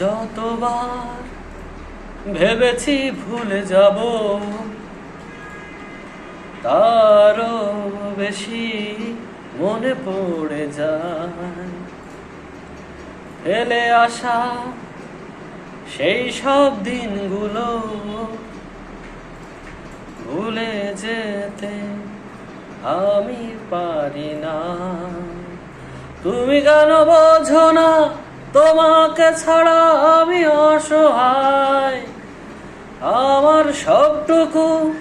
যতবার ভেবেছি ভুলে যাব, তারও বেশি মনে পড়ে যায়। ফেলে আসা সেই সব দিনগুলো ভুলে যেতে আমি পারি না। তুমি কেন বোঝো না তোমাকে ছাড়া আমি অসহায়। আমার সবটুকু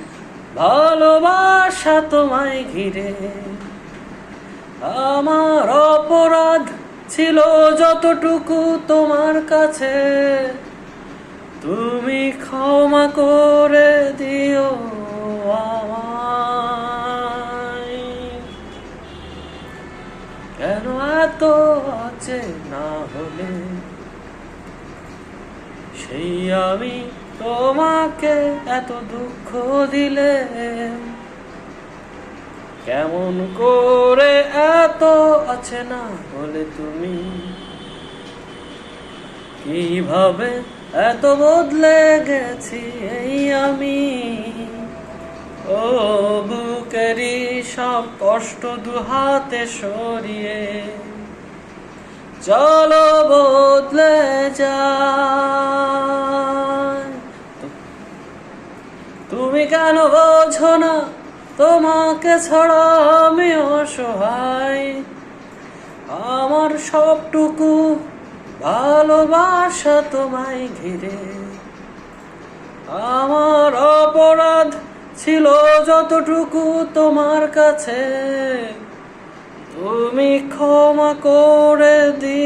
ভালোবাসা তোমায় ঘিরে। আমার অপরাধ ছিল যতটুকু তোমার কাছে। তুমি ক্ষমা করে। কেন এত আছে না হলে? সেই আমি তোমাকে এত দুঃখ দিলে। কেমন করে এত আছে না হলে তুমি? কীভাবে এত বদলে গেছি এই আমি? ও সব কষ্ট দুহাতে সরিয়ে চলো বদলে যায় তুমি কেন বোঝো না তোমাকে ছাড়া আমি অসহায়? আমার সবটুকু ভালোবাসা তোমায় ঘিরে। আমার অপরাধ ছিল যতটুকু তোমার কাছে তুমি ক্ষমা করে দিও।